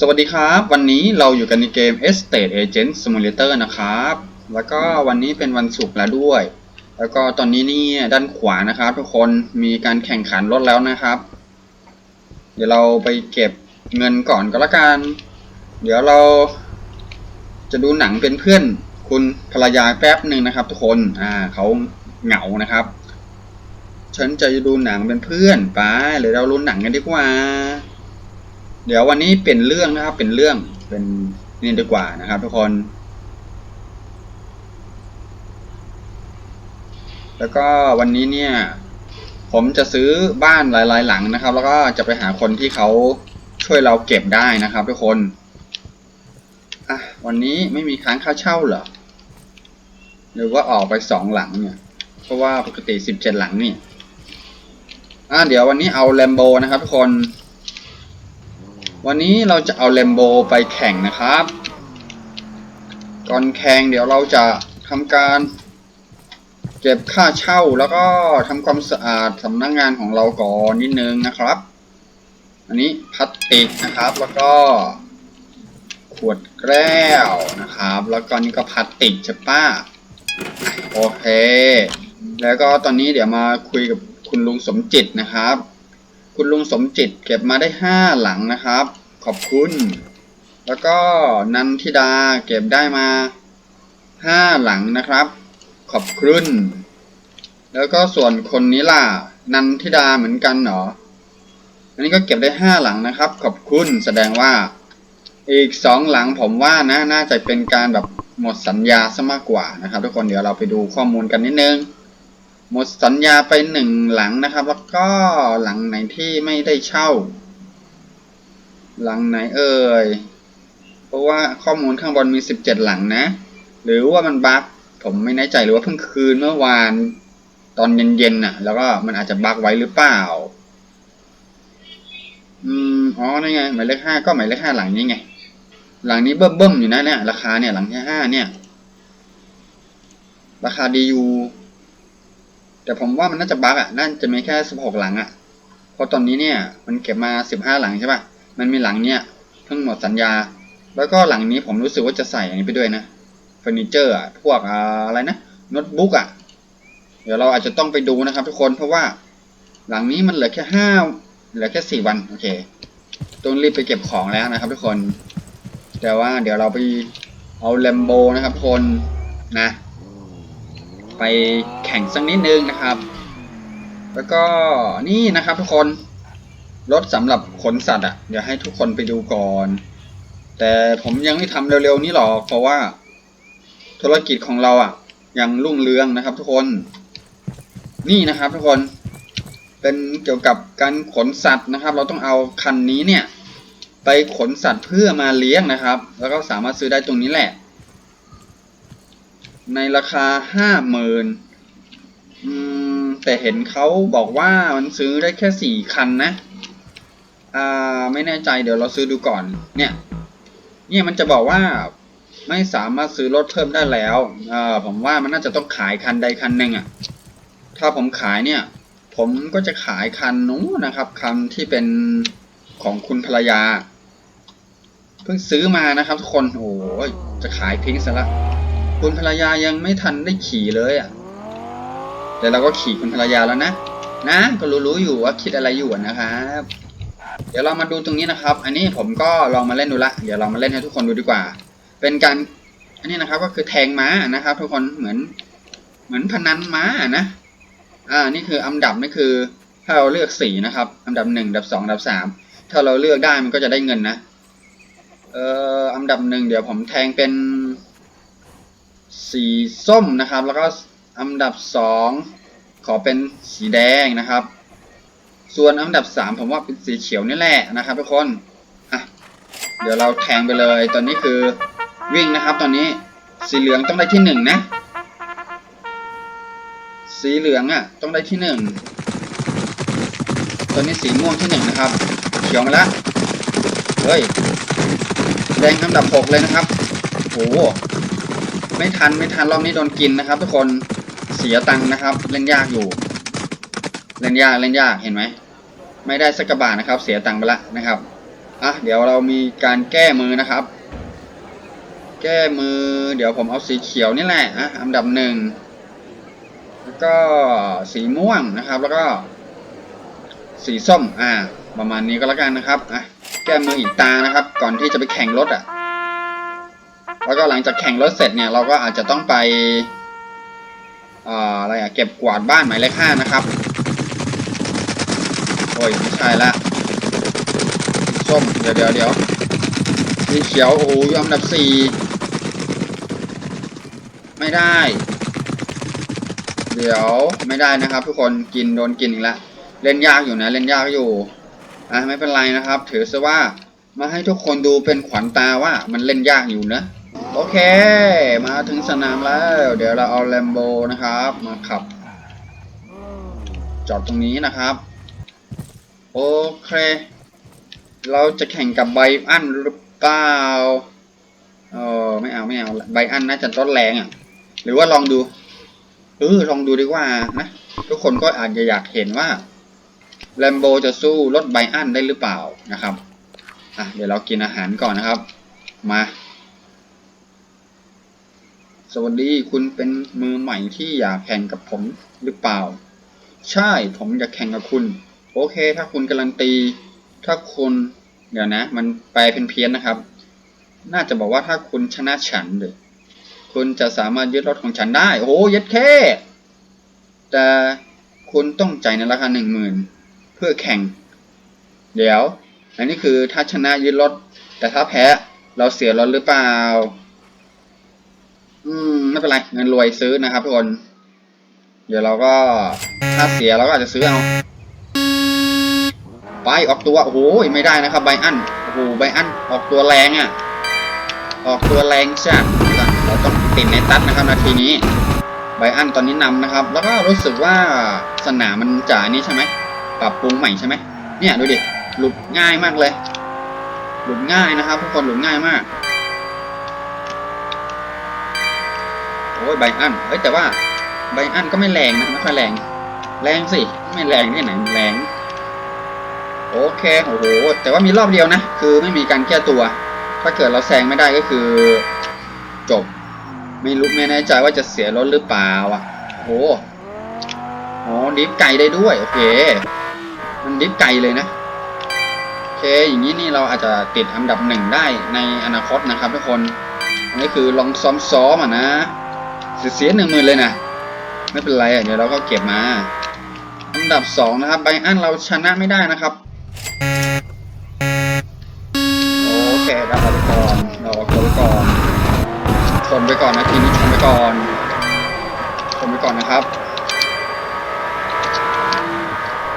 สวัสดีครับ วันนี้เราอยู่กันในเกม Estate Agent Simulator นะครับ แล้วก็วันนี้เป็นวันศุกร์แล้วด้วย แล้วก็ตอนนี้นี่ด้านขวานะครับ ทุกคนมีการแข่งขันรถแล้วนะครับ เดี๋ยวเราไปเก็บเงินก่อนก็แล้วกัน เดี๋ยวเราจะดูหนังเป็นเพื่อนคุณภรรยาแป๊บหนึ่งนะครับ ทุกคนอ่าเขาเหงานะครับ ฉันจะดูหนังเป็นเพื่อนไปเดี๋ยวเราลุ้นหนังกันดีกว่า เดี๋ยววันนี้เป็นเรื่องนะครับ เป็นเรื่องเป็นนี่ดีกว่านะครับ ทุกคน แล้วก็วันนี้เนี่ย ผมจะซื้อบ้านหลาย ๆ หลังนะครับ แล้วก็จะไปหาคนที่เขาช่วยเราเก็บได้นะครับ ทุกคนอะวันนี้ไม่มีค้างค่าเช่าเหรอหรือว่าออกไปสองหลังเนี่ย เพราะว่าปกติสิบเจ็ดหลังนี่อะเดี๋ยววันนี้เอาแลมโบนะครับทุกคน วันนี้เราจะเอาแลมโบไปแข่งนะครับ ก่อนแข่งเดี๋ยวเราจะทำการเก็บค่าเช่าแล้วก็ทำความสะอาดสำนักงงานของเราก่อนนิดนึงนะครับ อันนี้พลาสติกนะครับแล้วก็ ขวดแก้วนะครับ แล้วก็นี่ก็พลาสติกใช่ปะโอเค แล้วก็ตอนนี้เดี๋ยวมาคุยกับคุณลุงสมจิตนะครับ คุณลุงสมจิตเก็บมาได้ห้าหลังนะครับ ขอบคุณ แล้วก็นันทิดาเก็บได้มาห้าหลังนะครับ ขอบคุณ แล้วก็ส่วนคนนี้ล่ะนันทิดาเหมือนกันเหรออันนี้ก็เก็บได้ห้าหลังนะครับ ขอบคุณแสดงว่า อีกสองหลังผมว่านะ น่าจะเป็นการแบบหมดสัญญาซะมากกว่านะครับ ทุกคนเดี๋ยวเราไปดูข้อมูลกันนิดนึง หมดสัญญาไปหนึ่งหลังนะครับ แล้วก็หลังไหนที่ไม่ได้เช่า หลังไหนเอ่ยเพราะว่าข้อมูลข้างบนมีสิบเจ็ดหลังนะ หรือว่ามันบั๊กผมไม่แน่ใจหรือว่าเพิ่งคืนเมื่อวานตอนเย็นๆน่ะ แล้วก็มันอาจจะบั๊กไว้หรือเปล่า อืมอ๋อนี่ไงหมายเลขห้าก็หมายเลขห้าหลังนี้ไง หลังนี้เบิ่มๆอยู่นะเนี่ยราคาเนี่ยหลังที่ห้าเนี่ย ราคาดีอยู่ แต่ผมว่ามันน่าจะบั๊กอะน่าจะมีแค่สิบหกหลังอะเพราะตอนนี้เนี่ยมันเก็บมาสิบห้าหลังใช่ป่ะมันมีหลังเนี่ยเพิ่งหมดสัญญา แล้วก็หลังนี้ผมรู้สึกว่าจะใส่อันนี้ไปด้วยนะเฟอร์นิเจอร์อะพวกอะไรนะโน้ตบุ๊กอะเดี๋ยวเราอาจจะต้องไปดูนะครับ ทุกคนเพราะว่า หลังนี้มันเหลือแค่ห้าเหลือแค่สี่วันโอเคต้องรีบไปเก็บของแล้วนะครับ ทุกคน แต่ว่าเดี๋ยวเราไปเอาแลมโบนะครับทุกคนนะ ไปแข่งสักนิดนึงนะครับ แล้วก็นี่นะครับทุกคนรถสำหรับขนสัตว์อะเดี๋ยวให้ทุกคนไปดูก่อน แต่ผมยังไม่ทำเร็วๆนี้หรอกเพราะว่า ธุรกิจของเราอะ ยังรุ่งเรืองนะครับ ทุกคน นี่นะครับ ทุกคนเป็นเกี่ยวกับการขนสัตว์นะครับ เราต้องเอาคันนี้เนี่ย ไปขนสัตว์เพื่อมาเลี้ยงนะครับ แล้วก็สามารถซื้อได้ตรงนี้แหละ ในราคาห้าหมื่นแต่เห็นเขาบอกว่ามันซื้อได้แค่สี่คันนะ อ่า ไม่แน่ใจเดี๋ยวเราซื้อดูก่อน เนี่ย เนี่ยมันจะบอกว่าไม่สามารถซื้อรถเพิ่มได้แล้ว เออผมว่ามันน่าจะต้องขายคันใดคันหนึ่งอะ่ะ ถ้าผมขายเนี่ย ผมก็จะขายคันนู้นนะครับ คันที่เป็นของคุณภรรยา เพิ่งซื้อมานะครับทุกคน โอ้ยจะขายทิ้งซะละ คุณภรรยายังไม่ทันได้ขี่เลยอะแต่เราก็ขี่คุณภรรยาแล้วนะ นะ ก็รู้ๆอยู่ว่าคิดอะไรอยู่นะครับ เดี๋ยวเรามาดูตรงนี้นะครับ อันนี้ผมก็ลองมาเล่นดูละ เดี๋ยวเรามาเล่นให้ทุกคนดูดีกว่า เป็นการ อันนี้นะครับก็คือแทงม้านะครับ ทุกคนเหมือน เหมือนพนันม้านะ อ่า นี่คืออันดับนี่คือ ถ้าเราเลือกสีนะครับ อันดับหนึ่งอันดับสองอันดับสามถ้าเราเลือกได้มันก็จะได้เงินนะ เอ่ออันดับหนึ่งเดี๋ยวผมแทงเป็น สีส้มนะครับ แล้วก็อันดับสองขอเป็นสีแดงนะครับ ส่วนอันดับสามผมว่าเป็นสีเขียวนี่แหละนะครับทุกคนอะเดี๋ยวเราแทงไปเลย ตอนนี้คือวิ่งนะครับ ตอนนี้สีเหลืองต้องได้ที่หนึ่งนะ สีเหลืองอะ ต้องได้ที่หนึ่งตอนนี้สีม่วงที่หนึ่งนะครับ เขียวมาแล้วเฮ้ยแดงอันดับหกเลยนะครับโอ้ ไม่ทันไม่ทันรอบนี้โดนกินนะครับ ทุกคนเสียตังค์นะครับ เล่นยากอยู่ เล่นยากเล่นยากเห็นไหมไม่ได้สักกระบาทนะครับ เสียตังค์ไปละนะครับอะเดี๋ยวเรามีการแก้มือนะครับ แก้มือ เดี๋ยวผมเอาสีเขียวนี่แหละอะอันดับหนึ่งแล้วก็สีม่วงนะครับ แล้วก็ สีส้มอ่าประมาณนี้ก็แล้วกันนะครับอะแก้มืออีกตานะครับ ก่อนที่จะไปแข่งรถอะ แล้วก็หลังจากแข่งรถเสร็จเนี่ยเราก็อาจจะต้องไปอ่าอะไรอะเก็บกวาดบ้านหมายเลขห้านะครับ โอ้ยไม่ใช่ละส้มเดี๋ยวเดี๋ยวเดี๋ยวสีเขียวโอ้โหอยู่อันดับสี่ไม่ได้ เดี๋ยวไม่ได้นะครับ ทุกคนกินโดนกินอีกแล้วเล่นยากอยู่นะเล่นยากอยู่อะไม่เป็นไรนะครับ ถือซะว่ามาให้ทุกคนดูเป็นขวัญตาว่ามันเล่นยากอยู่นะ โอเค มาถึงสนามแล้ว เดี๋ยวเราเอาแลมโบนะครับ มาขับ จอดตรงนี้นะครับ โอเค เราจะแข่งกับไบอันหรือเปล่าเออไม่เอาไม่เอาไบอันน่าจะต้นแรงอะ หรือว่าลองดูเออลองดูดีกว่านะทุกคนก็อาจจะอยากเห็นว่าแลมโบจะสู้รถไบอันได้หรือเปล่านะครับอะเดี๋ยวเรากินอาหารก่อนนะครับ มา สวัสดีคุณเป็นมือใหม่ที่อยากแข่งกับผมหรือเปล่า ใช่ผมอยากแข่งกับคุณ โอเค ถ้าคุณการันตี ถ้าคุณ เดี๋ยวนะ มันแปลเป็นเพี้ยนนะครับ น่าจะบอกว่าถ้าคุณชนะฉันเลยคุณจะสามารถยึดรถของฉันได้ โอ้ยัดแค่แต่คุณต้องจ่ายในราคาหนึ่งหมื่นเพื่อแข่ง เดี๋ยว อันนี้คือถ้าชนะยึดรถ แต่ถ้าแพ้เราเสียรถหรือเปล่า อืมไม่เป็นไรเงินรวยซื้อนะครับทุกคน เดี๋ยวเราก็ถ้าเสียเราก็อาจจะซื้อเอาไปออกตัวโอ้โหไม่ได้นะครับไบอันโอ้โหไบอันออกตัวแรงอะ ออกตัวแรงจ้ะเดี๋ยวก่อนเราต้องติดในตัดนะครับนาทีนี้ไบอันตอนนี้นำนะครับ แล้วก็รู้สึกว่าสนามมันจ่านี้ใช่ไหมปรับปรุงใหม่ใช่ไหมเนี่ยดูดิหลุดง่ายมากเลย หลุดง่ายนะครับทุกคนหลุดง่ายมาก โอ้ยไบอันเฮ้ยแต่ว่าไบอันก็ไม่แรงนะไม่ค่อยแรง แรงสิไม่แรงที่ไหนมันแรงโอเคโอ้โหแต่ว่ามีรอบเดียวนะ คือไม่มีการแก้ตัว ถ้าเกิดเราแซงไม่ได้ก็คือ จบ ไม่รู้ไม่แน่ใจว่าจะเสียรถหรือเปล่าอะโอ้โหอ๋อดิฟไก่ได้ด้วยโอเค มันดิฟไก่เลยนะโอเคอย่างนี้นี่เราอาจจะติดอันดับหนึ่งได้ในอนาคตนะครับทุกคนอันนี้คือลองซ้อมๆอะนะ เสียหนึ่งหมื่นเลยนะ ไม่เป็นไรอะเดี๋ยวเราก็เก็บมาอันดับสองนะครับไบอันเราชนะไม่ได้นะครับโอเคครับเอาไปก่อนเราเอาตัวไปก่อนชนไปก่อนนะทีนี้ชนไปก่อนชนไปก่อนนะครับ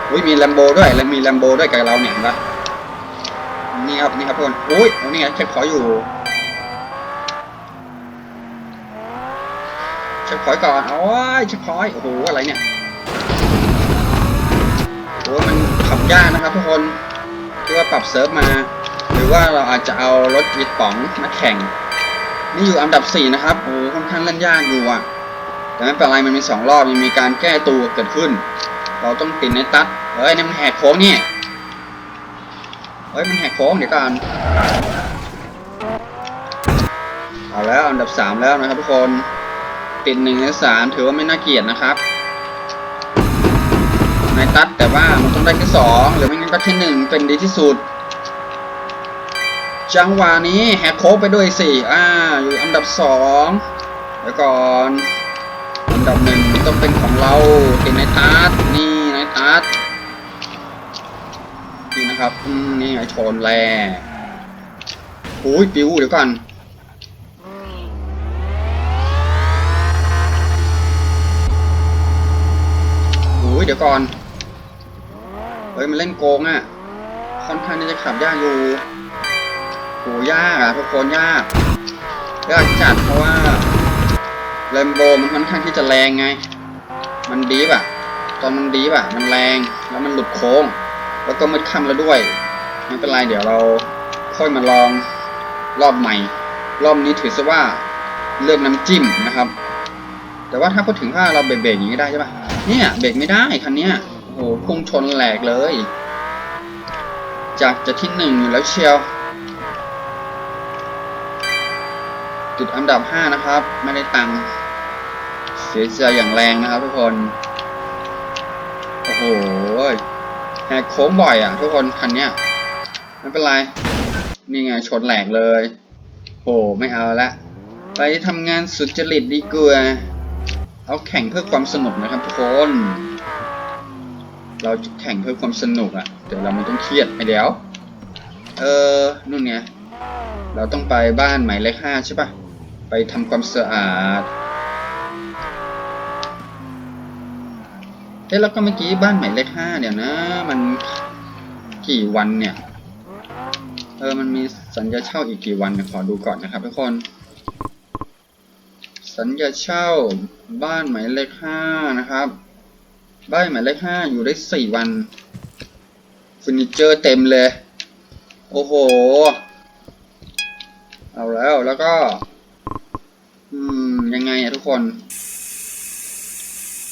อุ้ยมีแลมโบด้วยแล้วมีแลมโบด้วยกับเราเนี่ยเห็นปะนี่ครับนี่ครับทุกคนอุ้ยโอ้นี่ไงเช็คขออยู่ เช็คขอยก่อนโอ้ยเช็คขอยโอ้โหอะไรเนี่ยโอ้มันขับยากนะครับทุกคนที่ว่าปรับเซิร์ฟมา หรือว่าเราอาจจะเอารถวิดป๋องมาแข่ง นี่อยู่อันดับสี่นะครับโอ้ค่อนข้างเล่นยากอยู่อะแต่ไม่เป็นไรมันมีสองรอบมันมีการแก้ตัวเกิดขึ้น เราต้องติดในตัดเฮ้ยนี่มันแหกโค้งนี่เฮ้ยมันแหกโค้งเดี๋ยวก่อนเอาแล้วอันดับสามแล้วนะครับทุกคน ติดหนึ่งในสามถือว่าไม่น่าเกลียดนะครับในตัดแต่ว่ามันต้องได้ที่สองหรือไม่งั้นก็ที่หนึ่งเป็นดีที่สุด จังหวะนี้แหกโค้งไปด้วยสิอ่าอยู่อันดับสองเดี๋ยวก่อนอันดับหนึ่งต้องเป็นของเราติดในตาร์ทนี่นตาร์ทนี่นะครับนี่ไงชนแร่อุ้ยปิวเดี๋ยวก่อน ดี๋ยวก่อน เฮ้ย มันเล่นโกงอะ ค่อนข้างที่จะขับยากอยู่โหยากอะทุกคนยากยากจัดเพราะว่าแลมโบมันค่อนข้างที่จะแรงไง มันดีป่ะ ตอนมันดีป่ะ มันแรงแล้วมันหลุดโค้ง แล้วก็มืดค่ำแล้วด้วย ไม่เป็นไรเดี๋ยวเราค่อยมาลองรอบใหม่ รอบนี้ถือซะว่าเลือกน้ำจิ้มนะครับ แต่ว่าถ้าพูดถึงว่าเราเบรกๆอย่างนี้ได้ใช่ป่ะ เนี่ยเบรกไม่ได้คันเนี้ยโอ้โหพุ่งชนแหลกเลย จากจะที่หนึ่งอยู่แล้วเชียว ติดอันดับห้านะครับ ไม่ได้ตังค์เสียใจอย่างแรงนะครับทุกคน โอ้โหแหกโค้งบ่อยอะ ทุกคนคันเนี้ยไม่เป็นไร นี่ไงชนแหลกเลย โหไม่เอาละ ไปทำงานสุจริตดีกว่า เอาแข่งเพื่อความสนุกนะครับทุกคน เราแข่งเพื่อความสนุกอะ่ะเดี๋ยวเราไม่ต้องเครียดไปเดี๋ยว เออนู่นไง เราต้องไปบ้านหมายเลขห้าใช่ปะไปทำความสะอาดเอ๊ะแล้วก็เมื่อกี้บ้านหมายเลขห้าเดี๋ยวนะ มันกี่วันเนี่ย เออ มันมีสัญญาเช่าอีกกี่วันเนี่ยขอดูก่อนนะครับทุกคน สัญญาเช่าบ้านหมายเลขห้านะครับ บ้านหมายเลขห้าอยู่ได้สี่วันเฟอร์นิเจอร์เต็มเลย โอ้โห เอาแล้วแล้วก็ อืม ยังไงอะทุกคน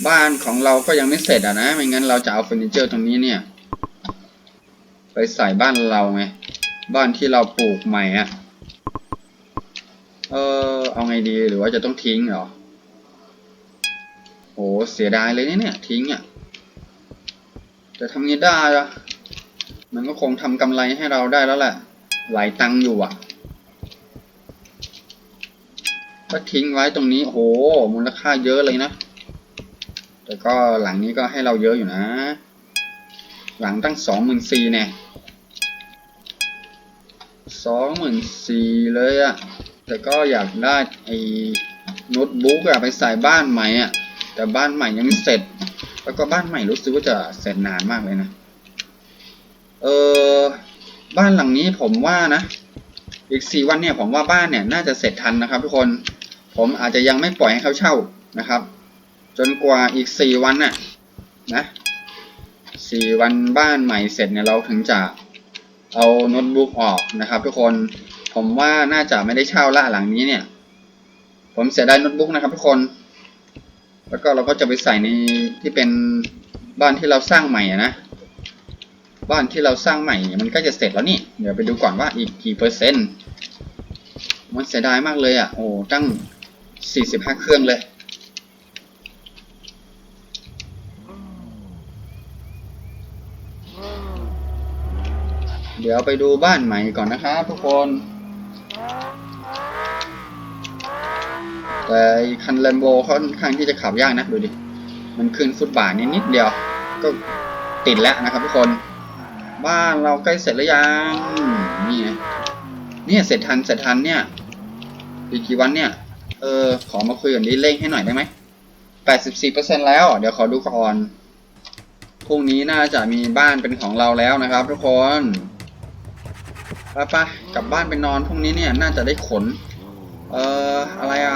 บ้านของเราก็ยังไม่เสร็จอะนะ ไม่งั้นเราจะเอาเฟอร์นิเจอร์ตรงนี้เนี่ย ไปใส่บ้านเราไง บ้านที่เราปลูกใหม่อะ เออเอาไงดีหรือว่าจะต้องทิ้งเหรอโหเสียดายเลยเนี่ยทิ้งอะแต่ทำงี้ได้ละมันก็คงทำกำไรให้เราได้แล้วแหละ หลายตังอยู่อะถ้าทิ้งไว้ตรงนี้โหมูลค่าเยอะเลยนะ แต่ก็หลังนี้ก็ให้เราเยอะอยู่นะ หลังตั้งสองหมื่นสี่แน่สองหมื่นสี่เลยอะ แต่ก็อยากได้ไอ้โน้ตบุ๊กอะไปใส่บ้านใหม่อะแต่บ้านใหม่ยังไม่เสร็จ แล้วก็บ้านใหม่รู้สึกว่าจะเสร็จนานมากเลยนะ เออบ้านหลังนี้ผมว่านะ อีกสี่วันเนี่ยผมว่าบ้านเนี่ยน่าจะเสร็จทันนะครับ ทุกคน ผมอาจจะยังไม่ปล่อยให้เขาเช่านะครับ จนกว่าอีกสี่วันน่ะนะสี่วันบ้านใหม่เสร็จเนี่ยเราถึงจะเอาโน้ตบุ๊กออกนะครับ ทุกคน ผมว่าน่าจะไม่ได้เช่าละหลังนี้เนี่ย ผมเสียดายโน้ตบุ๊กนะครับทุกคน แล้วก็เราก็จะไปใส่ในที่เป็นบ้านที่เราสร้างใหม่นะ บ้านที่เราสร้างใหม่มันก็จะเสร็จแล้วนี่ เดี๋ยวไปดูก่อนว่าอีกกี่เปอร์เซ็นต์ มันเสียดายมากเลยอะ โอ้ตั้งสี่สิบห้าเครื่องเลยเดี๋ยวไปดูบ้านใหม่ก่อนนะครับทุกคน แต่คันแลมโบค่อนข้างที่จะขับยากนะ ดูดิ มันขึ้นฟุตบาทนิดนิดเดียว ก็ติดแล้วนะครับทุกคน บ้านเราใกล้เสร็จแล้วยัง นี่ไงเนี่ยเสร็จทันเสร็จทันเนี่ย อีกกี่วันเนี่ย เออ ขอมาคุยกันดีเร่งให้หน่อยได้ไหมแปดสิบสี่เปอร์เซ็นแล้ว เดี๋ยวขอดูก่อน พรุ่งนี้น่าจะมีบ้านเป็นของเราแล้วนะครับทุกคน ไปไปกลับบ้านไปนอนพรุ่งนี้เนี่ยน่าจะได้ขน เอ่ออะไรอะ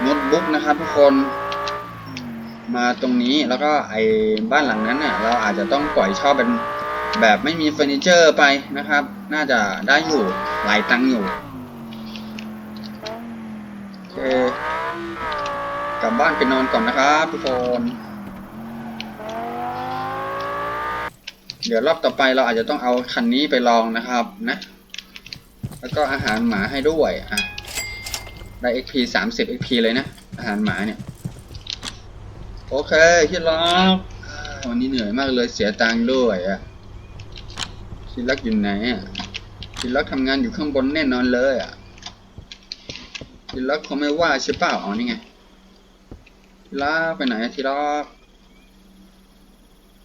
โน้ตบุ๊กนะครับทุกคน มาตรงนี้แล้วก็ไอ้บ้านหลังนั้นน่ะเราอาจจะต้องปล่อยเช่าเป็นแบบไม่มีเฟอร์นิเจอร์ไปนะครับ น่าจะได้อยู่หลายตังค์อยู่โอเคกลับบ้านไปนอนก่อนนะครับทุกคนเดี๋ยวรอบต่อไปเราอาจจะต้องเอาคันนี้ไปลองนะครับนะ แล้วก็อาหารหมาให้ด้วย อะ ได้ XP 30 XP เลยนะ อาหารหมาเนี่ย โอเคที่รักวันนี้เหนื่อยมากเลยเสียตังค์ด้วยอะที่รักอยู่ไหนอะที่รักทำงานอยู่ข้างบนแน่นอนเลยอะที่รักเขาไม่ว่าใช่เปล่าอ๋อนี่ไงที่รักไปไหนที่รัก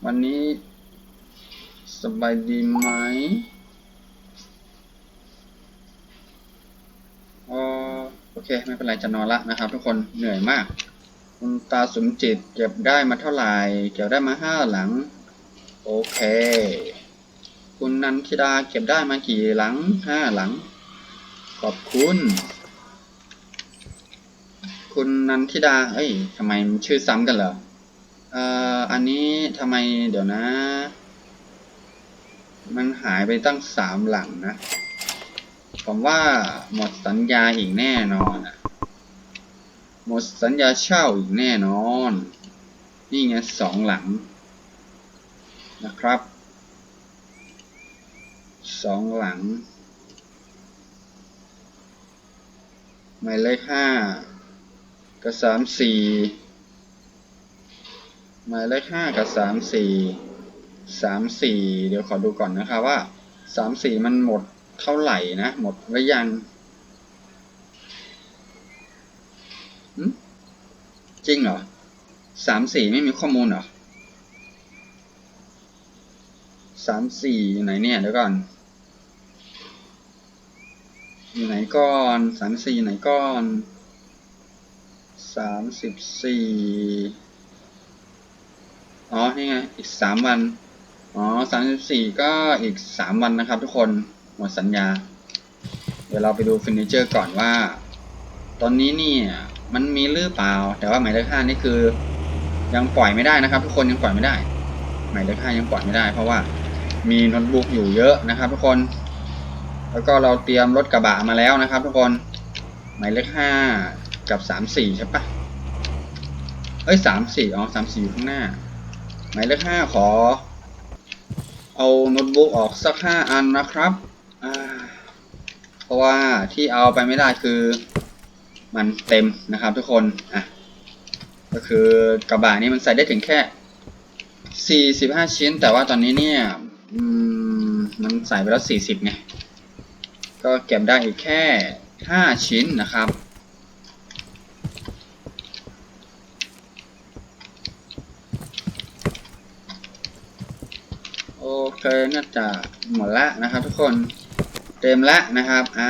วันนี้สบายดีไหม อ๋อโอเค ไม่เป็นไรจะนอนละนะครับ ทุกคนเหนื่อยมาก คุณตาสมจิตเก็บได้มาเท่าไหร่ เก็บได้มาห้าหลัง โอเค คุณนันทิดาเก็บได้มากี่หลังห้าหลัง ขอบคุณ คุณนันทิดา เอ้ยทำไมชื่อซ้ำกันเหรอเอ่ออันนี้ทำไมเดี๋ยวนะ มันหายไปตั้งสามหลังนะ ผมว่าหมดสัญญาอีกแน่นอนอะหมดสัญญาเช่าอีกแน่นอน นี่ไงสองหลัง นะครับสองหลังหมายเลขห้ากับสามสี่หมายเลขห้ากับสามสี่สามสี่เดี๋ยวขอดูก่อนนะครับว่าสามสี่มันหมด เท่าไหร่นะ หมดหรือยังจริงเหรอสามสี่ไม่มีข้อมูลเหรอสามสี่อยู่ไหนเนี่ยเดี๋ยวก่อน อยู่ไหนก่อนสามสี่ไหนก่อนสามสิบสี่อ๋อ นี่ไง อีกสามวัน อ๋อสามสิบสี่ก็อีกสามวันนะครับทุกคน หมดสัญญา เดี๋ยวเราไปดูเฟอร์นิเจอร์ก่อนว่า ตอนนี้เนี่ยมันมีหรือเปล่า แต่ว่าหมายเลขห้านี่คือ ยังปล่อยไม่ได้นะครับ ทุกคนยังปล่อยไม่ได้ หมายเลขห้ายังปล่อยไม่ได้ เพราะว่ามีโน้ตบุ๊กอยู่เยอะนะครับ ทุกคน แล้วก็เราเตรียมรถกระบะมาแล้วนะครับ ทุกคน หมายเลขห้ากับสามสี่ใช่ปะเอ้ยสามสี่อ๋อสามสี่อยู่ข้างหน้า หมายเลขห้าขอ เอาโน้ตบุ๊กออกสักห้าอันนะครับ ราะว่าที่เอาไปไม่ได้คือ มันเต็มนะครับทุกคนอะก็คือกระบะนี้มันใส่ได้ถึงแค่ 45 ชิ้น แต่ว่าตอนนี้เนี่ยมมันใส่ไปแล้ว 40ไงก็เก็บได้อีกแค่ 5 ชิ้นนะครับโอเคน่าจะหมดละนะครับทุกคน เต็มละนะครับ อ่า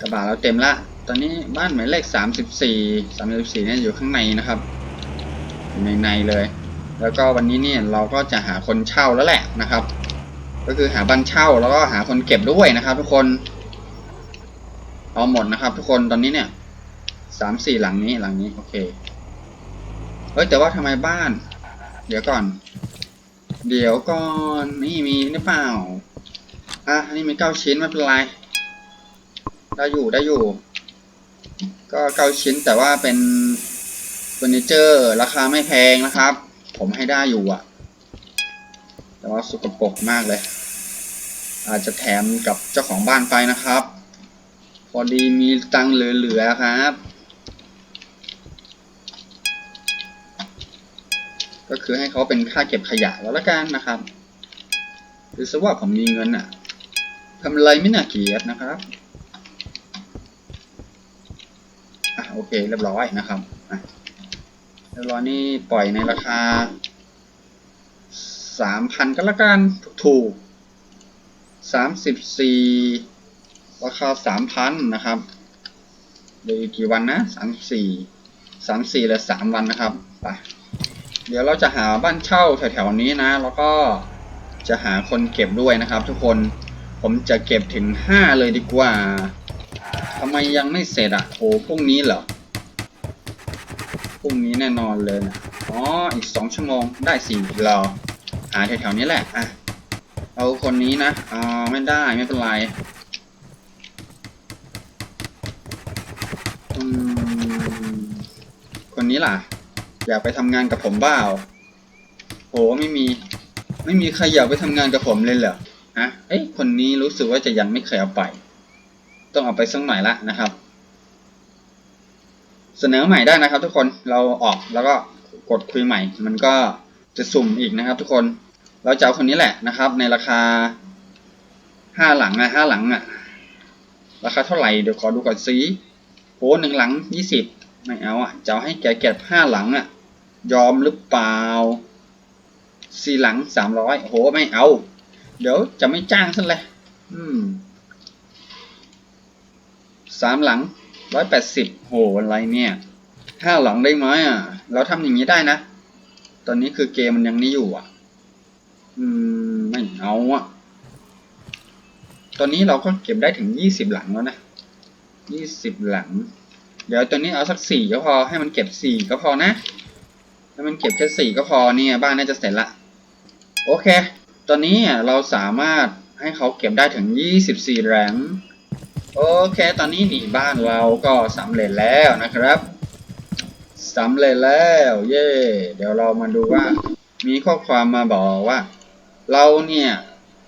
กระบะเราเต็มละ ตอนนี้บ้านหมายเลข34 34เนี่ยอยู่ข้างในนะครับอยู่ในในเลย แล้วก็วันนี้เนี่ยเราก็จะหาคนเช่าแล้วแหละนะครับ ก็คือหาบ้านเช่าแล้วก็หาคนเก็บด้วยนะครับ ทุกคนเอาหมดนะครับ ทุกคนตอนนี้เนี่ยสามสี่หลังนี้หลังนี้โอเคเฮ้ยแต่ว่าทำไมบ้าน เดี๋ยวก่อน เดี๋ยวก่อนนี่มีหรือเปล่า อะนี่มีเก้าชิ้นไม่เป็นไร ได้อยู่ได้อยู่ ก็เก้าชิ้นแต่ว่าเป็นเฟอร์นิเจอร์ราคาไม่แพงนะครับ ผมให้ได้อยู่อะแต่ว่าสกปรกมากเลย อาจจะแถมกับเจ้าของบ้านไปนะครับ พอดีมีตังเหลือๆครับก็คือให้เขาเป็นค่าเก็บขยะแล้วละกันนะครับหรือซะว่าผมมีเงินอะ ทำอะไรไม่น่าเกลียดนะครับอะโอเคเรียบร้อยนะครับเรียบร้อยนี่ปล่อยในราคาสามพันก็แล้วกันถูกสามสิบสี่ราคาสามพันนะครับเหลืออีกกี่วันนะสามสี่สามสี่หลือสามวันนะครับไปเดี๋ยวเราจะหาบ้านเช่าแถวๆนี้นะ แล้วก็จะหาคนเก็บด้วยนะครับทุกคน ผมจะเก็บถึงห้าเลยดีกว่าทำไมยังไม่เสร็จอะโอ้พรุ่งนี้เหรอพรุ่งนี้แน่นอนเลยนะอ๋อ อีกสองชั่วโมงได้สี่รอหาแถวๆนี้แหละ อะ เอาคนนี้นะอ่าไม่ได้ไม่เป็นไรอืมคนนี้ล่ะ อยากไปทำงานกับผมเปล่าโหไม่มี ไม่มีใครอยากไปทำงานกับผมเลยเหรอ ฮะเอ้ยคนนี้รู้สึกว่าจะยังไม่เคยเอาไป ต้องเอาไปสักหน่อยละนะครับ เสนอใหม่ได้นะครับ ทุกคนเราออกแล้วก็กดคุยใหม่ มันก็จะสุ่มอีกนะครับ ทุกคนเราจะเอาคนนี้แหละนะครับ ในราคาห้าหลังอะห้าหลังอะราคาเท่าไหร่เดี๋ยวขอดูก่อนซิโหหนึ่งหลังยี่สิบไม่เอาอะจะเอาให้แกเก็บห้าหลังอะยอมหรือเปล่าสี่หลังสามร้อยโหไม่เอา เดี๋ยวจะไม่จ้างซะเลยอืมสามหลังร้อยแปดสิบโหอะไรเนี่ยห้าหลังได้ไหมอะ เราทำอย่างนี้ได้นะ ตอนนี้คือเกมมันยังนี่อยู่อะ อืม ไม่เอาอะ ตอนนี้เราก็เก็บได้ถึงยี่สิบหลังแล้วนะยี่สิบหลัง เดี๋ยวตัวนี้เอาสักสี่ก็พอ ให้มันเก็บสี่ก็พอนะ ให้มันเก็บแค่สี่ก็พอเนี่ย บ้านน่าจะเสร็จละ โอเค ตอนนี้เราสามารถให้เขาเก็บได้ถึงยี่สิบสี่แรงโอเค ตอนนี้หนีบ้านเราก็สำเร็จแล้วนะครับสำเร็จแล้ว เย่เดี๋ยวเรามาดูว่า มีข้อความมาบอกว่า เราเนี่ย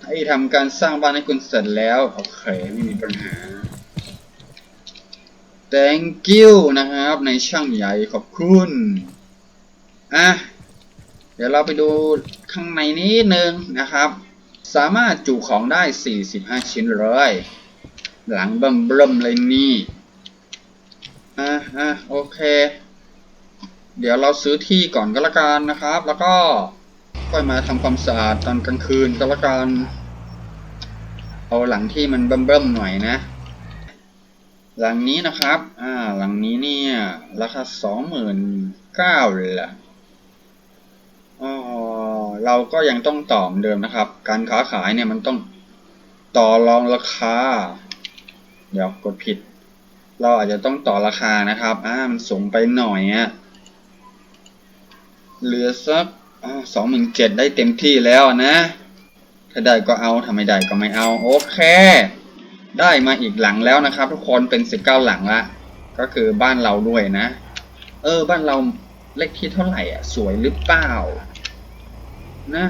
ให้ทำการสร้างบ้านให้คุณเสร็จแล้ว โอเค ไม่มีปัญหา thank you นะครับ ในช่างใหญ่ขอบคุณ อะ ดี๋ยวเราไปดูข้างในนิดนึงนะครับ สามารถจุของได้ 45 ชิ้นเลย หลังเบิ่มๆเลยนี่อะอะโอเค เดี๋ยวเราซื้อที่ก่อนก็แล้วกันนะครับ แล้วก็ค่อยมาทำความสะอาดตอนกลางคืนก็แล้วกันเอาหลังที่มันเบิ่มๆหน่อยนะ หลังนี้นะครับ อ่า หลังนี้เนี่ย ราคาสองหมื่นเก้าเลยล่ะ เราก็ยังต้องต่อเหมือนเดิมนะครับ การค้าขายเนี่ยมันต้องต่อรองราคา เดี๋ยวกดผิด เราอาจจะต้องต่อราคานะครับ อ่า มันสูงไปหน่อยอะเหลือสักสองหมื่นเจ็ดได้เต็มที่แล้วนะ ถ้าได้ก็เอาถ้าไม่ได้ก็ไม่เอา โอเค ได้มาอีกหลังแล้วนะครับ ทุกคนเป็นสิบเก้าหลังละ ก็คือบ้านเราด้วยนะ เออ บ้านเราเลขที่เท่าไหร่อะ สวยหรือเปล่า นะ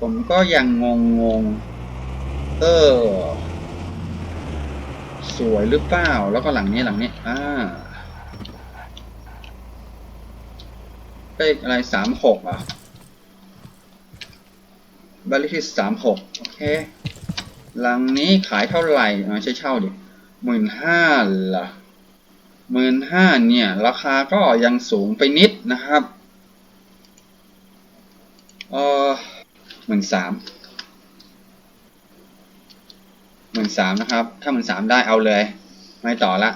ผมก็ยังงงงงเออ สวยหรือเปล่า แล้วก็หลังนี้หลังนี้ อ่าเลขอะไรสามหกอะบ้านเลขที่สามหกโอเค หลังนี้ขายเท่าไหร่ไม่ใช่เช่าดิหมื่นห้าล่ะหมื่นห้าเนี่ย ราคาก็ยังสูงไปนิดนะครับ เออหมื่นสามหมื่นสามนะครับ ถ้าหมื่นสามได้เอาเลย ไม่ต่อละ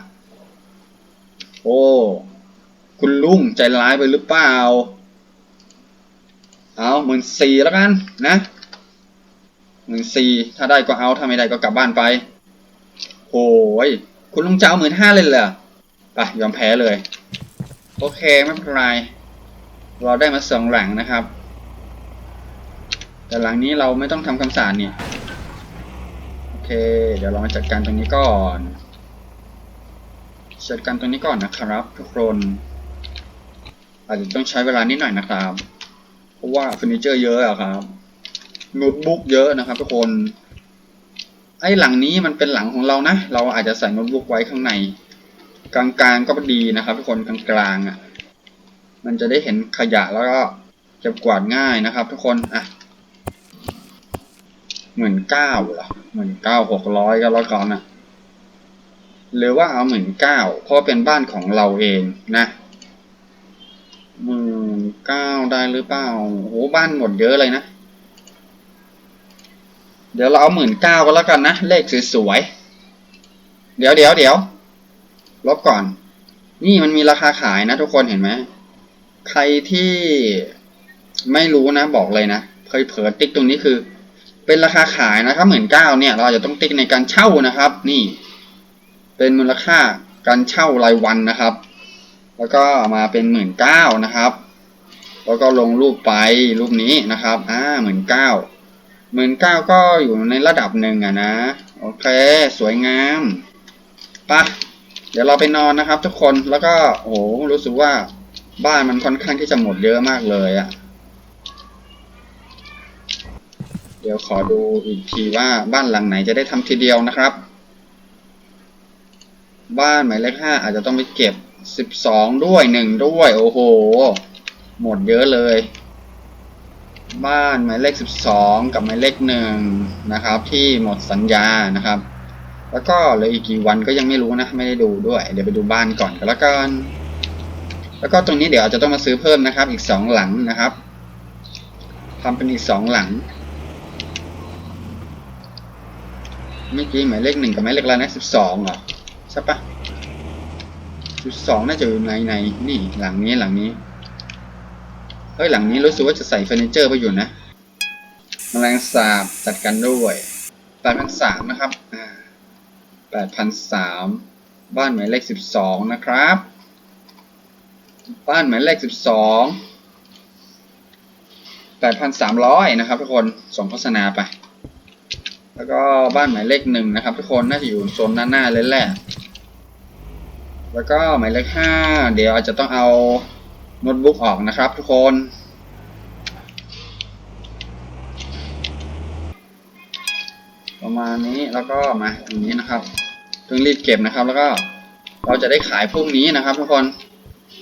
โอ้ คุณลุงใจร้ายไปหรือเปล่า เอาหมื่นสี่แล้วกันนะหมื่นสี่ถ้าได้ก็เอา ถ้าไม่ได้ก็กลับบ้านไปโอ้ยคุณลุงจะเอาหมื่นห้าเลยเหรอไปยอมแพ้เลย โอเค ไม่เป็นไร เราได้มาสองหลังนะครับ แต่หลังนี้เราไม่ต้องทำคำสารเนี่ยโอเค เดี๋ยวเรามาจัดการตรงนี้ก่อนจัดการตรงนี้ก่อนนะครับทุกคนอาจจะต้องใช้เวลานิดหน่อยนะครับ เพราะว่าเฟอร์นิเจอร์เยอะอะครับโน้ตบุ๊กเยอะนะครับ ทุกคนไอ้หลังนี้มันเป็นหลังของเรานะ เราอาจจะใส่โน้ตบุ๊กไว้ข้างใน กลางๆก็ดีนะครับ ทุกคนกลางๆอะ มันจะได้เห็นขยะแล้วก็เก็บกวาดง่ายนะครับ ทุกคนอะ หมื่นเก้าเหรอหมื่นเก้าหกร้อยก็แล้วกันนะหรือว่าเอาหมื่นเก้าเพราะเป็นบ้านของเราเองนะหมื่นเก้าได้หรือเปล่าโอ้โหบ้านหมดเยอะเลยนะ เดี๋ยวเราเอาหมื่นเก้าก็แล้วกันนะ เลขสวยๆเดี๋ยวเดี๋ยวเดี๋ยวลบก่อน นี่มันมีราคาขายนะทุกคนเห็นไหมใครที่ไม่รู้นะบอกเลยนะเคยเผลอติ๊กตรงนี้คือ เป็นราคาขายนะครับหมื่นเก้าเนี่ย เราจะต้องติ๊กในการเช่านะครับ นี่ เป็นมูลค่าการเช่ารายวันนะครับ แล้วก็มาเป็นหมื่นเก้านะครับ แล้วก็ลงรูปไปรูปนี้นะครับอ่าหมื่นเก้าหมื่นเก้าก็อยู่ในระดับหนึ่งอะนะ โอเค สวยงามปะเดี๋ยวเราไปนอนนะครับ ทุกคนแล้วก็โอ้รู้สึกว่าบ้านมันค่อนข้างที่จะหมดเยอะมากเลยอะ เดี๋ยวขอดูอีกทีว่าบ้านหลังไหนจะได้ทำทีเดียวนะครับ บ้านหมายเลขห้าอาจจะต้องไปเก็บสิบสองด้วยหนึ่งด้วยโอ้โห หมดเยอะเลย บ้านหมายเลขสิบสองกับหมายเลขหนึ่งนะครับ ที่หมดสัญญานะครับ แล้วก็เหลืออีกกี่วันก็ยังไม่รู้นะ ไม่ได้ดูด้วย เดี๋ยวไปดูบ้านก่อนก็แล้วกันแล้วก็ตรงนี้เดี๋ยวอาจจะต้องมาซื้อเพิ่มนะครับ อีกสองหลังนะครับทำเป็นอีกสองหลัง เมื่อกี้หมายเลขหนึ่งกับหมายเลขอะไรนะสิบสองเหรอใช่ปะสิบสองน่าจะอยู่ในในนี่หลังนี้หลังนี้เฮ้ยหลังนี้รู้สึกว่าจะใส่เฟอร์นิเจอร์ไปอยู่นะแมลงสาบจัดกันด้วยแปดพันสามนะครับอ่าแปดพันสามบ้านหมายเลขสิบสองนะครับ บ้านหมายเลขสิบสองแปดพันสามร้อยนะครับทุกคนส่งโฆษณาไป แล้วก็บ้านหมายเลขหนึ่งนะครับ ทุกคนน่าจะอยู่โซนหน้าๆเลยแหละแล้วก็หมายเลขห้าเดี๋ยวอาจจะต้องเอาโน้ตบุ๊กออกนะครับ ทุกคนประมาณนี้แล้วก็มาตรงนี้นะครับเพิ่งรีบเก็บนะครับ แล้วก็เราจะได้ขายพรุ่งนี้นะครับ ทุกคน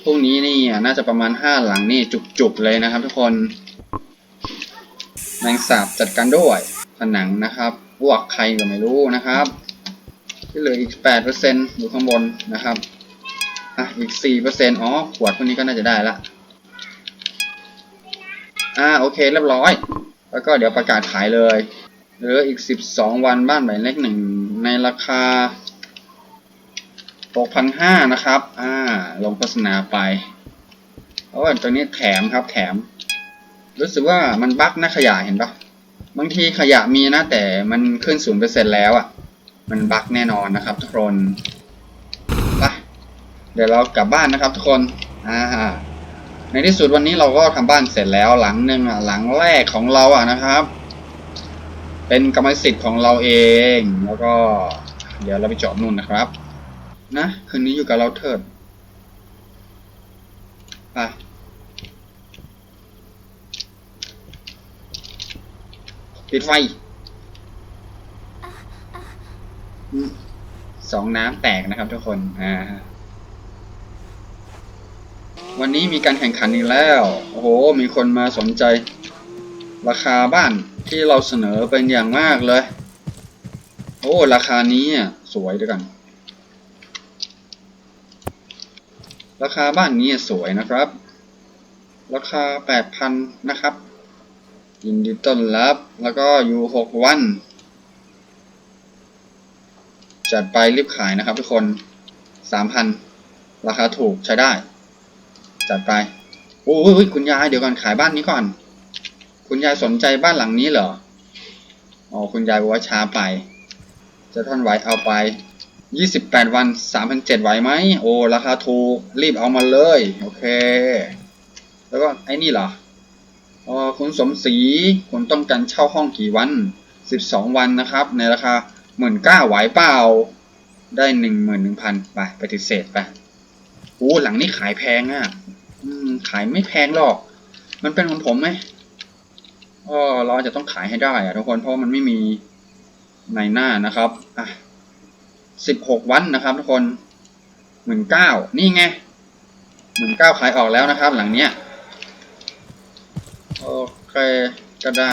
พรุ่งนี้นี่น่าจะประมาณห้าหลังนี่จุกๆเลยนะครับ ทุกคนแมงสาบจัดการด้วย ผนังนะครับพวกใครก็ไม่รู้นะครับ ที่เหลืออีกแปดเปอร์เซ็นอยู่ข้างบนนะครับ อะ อีกสี่เปอร์เซ็นอ๋อ ขวดพวกนี้ก็น่าจะได้ละ อ่า โอเค เรียบร้อย แล้วก็เดี๋ยวประกาศขายเลย เหลืออีกสิบสองวันบ้านหมายเลขหนึ่งในราคาหกพันห้านะครับ อ่า ลงโฆษณาไปเพราะว่าตัวนี้แถมครับ แถม รู้สึกว่ามันบั๊กนะขยะเห็นปะ บางทีขยะมีนะแต่มันขึ้นศูนย์เปอร์เซ็นแล้วอะ่ะ มันบั๊กแน่นอนนะครับ ทุกคนไปเดี๋ยวเรากลับบ้านนะครับ ทุกคนอ่าในที่สุดวันนี้เราก็ทำบ้านเสร็จแล้วหลังหนึ่งอะหลังแรกของเราอะนะครับ เป็นกรรมสิทธิ์ของเราเอง แล้วก็ เดี๋ยวเราไปจอดนู่นนะครับ นะคืนนี้อยู่กับเราเถิดไป ปิดไฟสองน้ำแตกนะครับทุกคนอ่าวันนี้มีการแข่งขันอีกแล้ว โอ้โห มีคนมาสนใจ ราคาบ้านที่เราเสนอเป็นอย่างมากเลย โอ้ ราคานี้อะสวยด้วยกัน ราคาบ้านนี้สวยนะครับ ราคาแปดพันนะครับ ยินดีต้อนรับ แล้วก็อยู่หกวัน จัดไปรีบขายนะครับทุกคนสามพันราคาถูกใช้ได้ จัดไป โอ้ยคุณยายเดี๋ยวก่อนขายบ้านนี้ก่อน คุณยายสนใจบ้านหลังนี้เหรอ อ๋อ คุณยายบอกว่าช้าไป จะท่อนไหวเอาไป28วัน3,700ไหวไหม โอ้ ราคาถูก รีบเอามาเลย โอเค แล้วก็ไอ้นี่เหรอ ออคุณสมศรีคุณต้องการเช่าห้องกี่วัน 12 วันนะครับ ในราคา19,000ไหวเปล่า ได้11,000ไปไปปฏิเสธไปโอ้หลังนี้ขายแพงอะขายไม่แพงหรอก มันเป็นของผมไหมอ๋อเราจะต้องขายให้ได้อะทุกคนเพราะมันไม่มีในหน้านะครับอะสิบหกวันนะครับ ทุกคนหมื่นเก้านี่ไงหมื่นเก้าขายออกแล้วนะครับ หลังเนี้ย โอเคก็ได้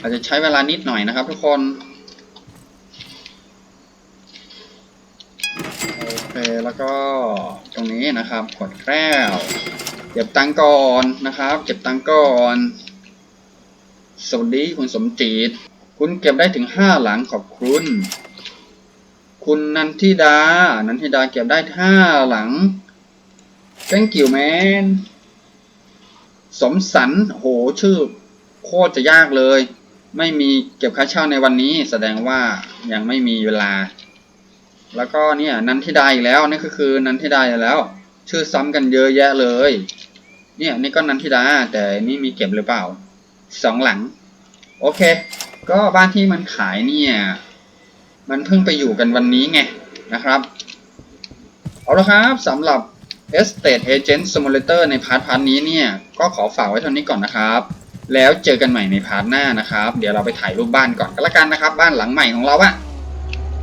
อาจจะใช้เวลานิดหน่อยนะครับทุกคน โอเค แล้วก็ตรงนี้นะครับกดแก้วเก็บตังก่อนนะครับ เก็บตังก่อน สวัสดีคุณสมจิต คุณเก็บได้ถึงห้าหลังขอบคุณ คุณนันทิดา นันทิดาเก็บได้ห้าหลัง thank you man สมสันโหชื่อโคตรจะยากเลย ไม่มีเก็บค่าเช่าในวันนี้ แสดงว่ายังไม่มีเวลา แล้วก็เนี่ยนันทิดาอีกแล้วนี่ก็คือนันทิดาอีกแล้ว ชื่อซ้ำกันเยอะแยะเลย เนี่ยนี่ก็นันทิดาแต่นี่มีเก็บหรือเปล่าสองหลัง โอเค ก็บ้านที่มันขายเนี่ยมันเพิ่งไปอยู่กันวันนี้ไงนะครับ เอาละครับสำหรับ Estate Agent Simulator ในพาร์ทพาร์ทนี้เนี่ย ก็ขอฝากไว้เท่านี้ก่อนนะครับ แล้วเจอกันใหม่ในพาร์ทหน้านะครับ เดี๋ยวเราไปถ่ายรูปบ้านก่อนก็แล้วกันนะครับ บ้านหลังใหม่ของเราอะ